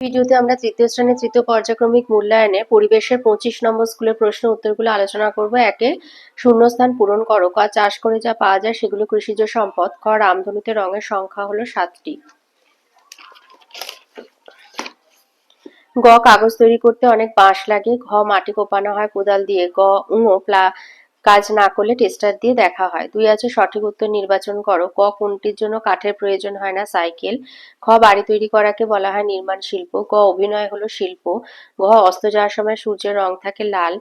ভিডিওতে আমরা তৃতীয় শ্রেণির তৃতীয় পর্যায়ক্রমিক মূল্যায়নে পরিবেশের পঁচিশ নম্বর স্কুলের প্রশ্ন উত্তরগুলো আলোচনা করব। একে শূন্যস্থান পূরণ করো, ক চাষ করে যা পাওয়া যায় সেগুলো কৃষিজ সম্পদ ক রামধনুতে রঙের সংখ্যা হলো সাতটি। গ কাগজ তৈরি করতে অনেক বাঁশ লাগে, ঘ মাটি কোপানো হয় কোদাল দিয়ে, গ উঁ প্লা কাজ না করলে টেস্টার দিয়ে দেখা হয়। দুই আছে, সঠিক উত্তর নির্বাচন করো। ক, কোনটির জন্য কাঠের প্রয়োজন হয় না? সাইকেল। খ, বাড়ি তৈরি করাকে বলা হয় নির্মাণ শিল্প। গ, অভিনয় হলো শিল্প। ঘ, অস্ত যাওয়ার সময় সূর্যের রং থাকে লাল।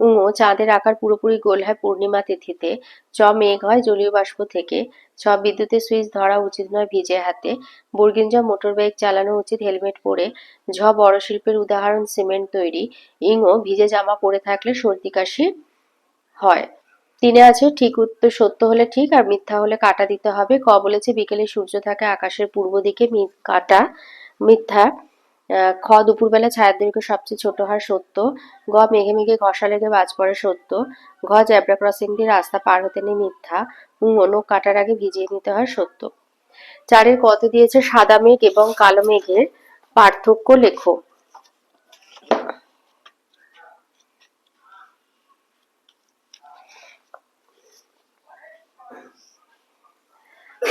উঁ, চাঁদের আকার পুরোপুরি গোল হয় পূর্ণিমা তিথিতে। চ, মেঘ হয় জলীয় বাষ্প থেকে। ছ, বিদ্যুতের সুইচ ধরা উচিত নয় ভিজে হাতে। বর্গিন জ মোটর বাইক চালানো উচিত হেলমেট পরে। ঝ, বড় শিল্পের উদাহরণ সিমেন্ট তৈরি। ইংও ভিজে জামা পরে থাকলে সর্দি কাশি হয়। তিনে আছে, ঠিক উত্তর সত্য হলে ঠিক আর মিথ্যা হলে কাটা দিতে হবে। ক বলেছে, বিকেলে সূর্য থাকে, আকাশের পূর্ব দিকে কাটা, মিথ্যা। খ, দুপুরবেলা ছায়ার দৈর্ঘ্য সবচেয়ে ছোট হয় সত্য। গ, মেঘে মেঘে ঘষা লেগে বাজ পড়ে সত্য। ঘ জ্যাব্রা ক্রসিং দিয়ে রাস্তা পার হতে নেই মিথ্যা। নখ কাটার আগে ভিজিয়ে নিতে হয় সত্য। চারের কত দিয়েছে, সাদা মেঘ এবং কালো মেঘের পার্থক্য লেখো।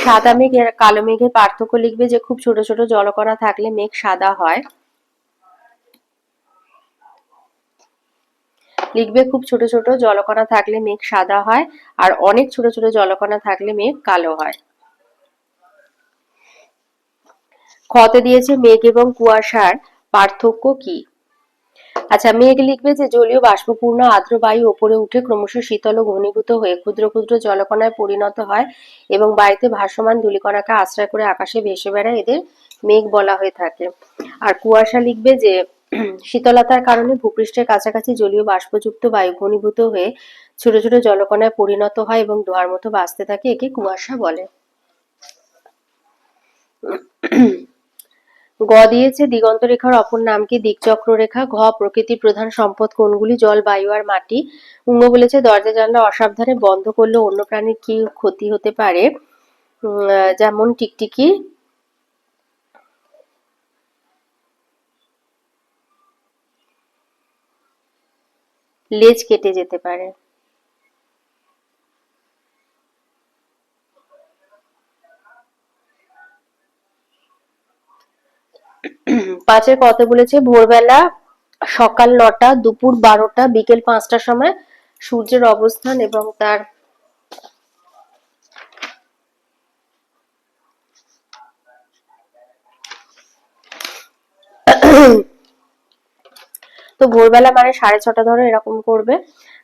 সাদা মেঘ আর কালো মেঘের পার্থক্য লিখবে যে খুব ছোট ছোট জলকণা থাকলে মেঘ সাদা হয়। লিখবে খুব ছোট ছোট জলকণা থাকলে মেঘ সাদা হয় আর অনেক ছোট ছোট জলকণা থাকলে মেঘ কালো হয়। খতে দিয়েছে মেঘ এবং কুয়াশার পার্থক্য কি? আচ্ছা মেঘ লিখবে যে, জলীয় বাষ্পপূর্ণ আর্দ্র বায়ু ওপরে উঠে ক্রমশ শীতল ও ঘনীভূত হয়ে ক্ষুদ্র ক্ষুদ্র জলকণায় পরিণত হয় এবং বায়ুতে ভাসমান ধূলিকণাকে আশ্রয় করে আকাশে ভেসে বেড়ায় এদের মেঘ বলা হয়ে থাকে। আর কুয়াশা লিখবে যে শীতলতার কারণে ভূপৃষ্ঠের কাছাকাছি জলীয় বাষ্পযুক্ত বায়ু ঘনীভূত হয়ে ছোট ছোট জলকণায় পরিণত হয় এবং ধোয়ার মতো বাঁচতে থাকে একে কুয়াশা বলে। গ দিয়েছে দিগন্ত রেখার অপর নাম কি? দিকচক্র রেখা ঘ, প্রকৃতির প্রধান সম্পদ কোনগুলি? জল, বায়ু আর মাটি। উঙ্গ বলেছে, দরজা জানলা অসাবধানে বন্ধ করলে অন্য প্রাণীর কি ক্ষতি হতে পারে? যেমন টিকটিকি। লেজ কেটে যেতে পারে। পাঁচের কত বলেছে, ভোরবেলা সকাল নটা, দুপুর বারোটা, বিকেল পাঁচটার সময় সূর্যের অবস্থান এবং তার তো ভোরবেলা মানে সাড়ে ছটা ধরো এরকম করবে।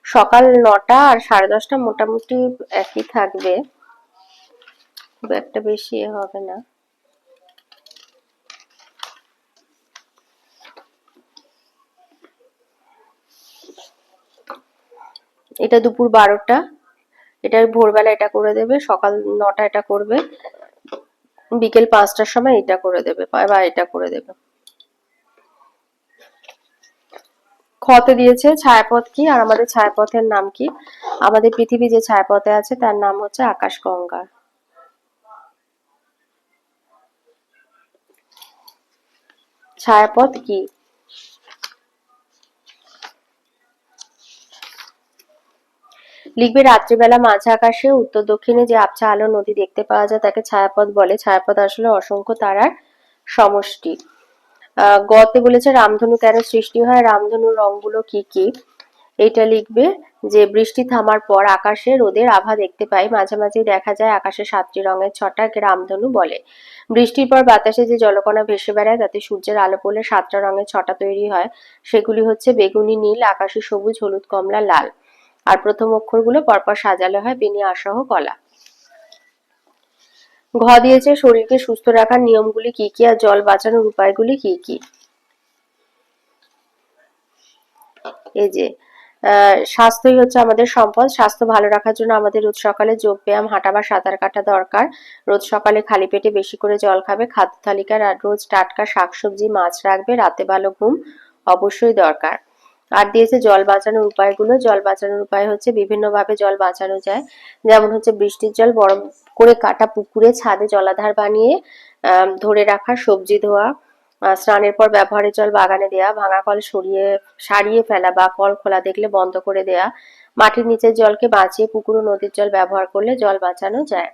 সকাল নটা আর সাড়ে দশটা মোটামুটি একই থাকবে। খুব একটা বেশি হবে না। এটা দুপুর বারোটা। এটা ভোরবেলা এটা করে দেবে, সকাল নটা এটা করবে। বিকেল পাঁচটার সময় এটা করে দেবে, বা এটা করে দেবে। খতে দিয়েছে ছায়াপথ কি, আর আমাদের ছায়াপথের নাম কি? আমাদের পৃথিবী যে ছায়াপথে আছে, তার নাম হচ্ছে আকাশ গঙ্গা ছায়াপথ কি? লিখবে, রাত্রিবেলা মাঝ আকাশে, উত্তর দক্ষিণে যে আবছা আলো নদী দেখতে পাওয়া যায়, তাকে ছায়াপথ বলে। ছায়াপথ আসলে অসংখ্য তারার সমষ্টি। গতে বলেছে, রামধনু কেন সৃষ্টি হয়, রামধনুর রংগুলো কি কি? এটা লিখবে, যে বৃষ্টি থামার পর আকাশে রোদের আভা দেখতে পাই, মাঝে মাঝে দেখা যায় আকাশে সাতটি রঙের ছটাকে রামধনু বলে। বৃষ্টির পর বাতাসে যে জলকণা ভেসে বেড়ায়, তাতে সূর্যের আলো পড়লে সাতটা রঙের ছটা তৈরি হয়। সেগুলি হচ্ছে, বেগুনি নীল, আকাশি সবুজ, হলুদ, কমলা, লাল। আর প্রথম অক্ষরগুলো পরপর সাজালো হয় বেনি আসহ কলা। ঘ দিয়েছে শরীরকে সুস্থ রাখার নিয়মগুলি কি কি আর জল বাঁচানোর উপায়গুলি কি কি? এই যে স্বাস্থ্যই হচ্ছে আমাদের সম্পদ। স্বাস্থ্য ভালো রাখার জন্য আমাদের রোজ সকালে যোগ ব্যায়াম, হাঁটা বা সাঁতার কাটা দরকার। রোজ সকালে খালি পেটে বেশি করে জল খাবে। খাদ্য তালিকার রোজ টাটকা শাকসবজি, মাছ রাখবে। রাতে ভালো ঘুম অবশ্যই দরকার। আর দিয়েছে জল বাঁচানোর উপায়গুলো। জল বাঁচানোর উপায় হচ্ছে বিভিন্নভাবে জল বাঁচানো যায়। যেমন হচ্ছে বৃষ্টির জল গরম করে কাটা পুকুরে ছাদে জলাধার বানিয়ে ধরে রাখা, সবজি ধোয়া স্নানের পর ব্যবহারের জল বাগানে দেয়া, ভাঙা কল সরিয়ে, সারিয়ে ফেলা বা কল খোলা দেখলে বন্ধ করে দেয়া, মাটির নিচের জলকে বাঁচিয়ে পুকুর ও নদীর জল ব্যবহার করলে জল বাঁচানো যায়।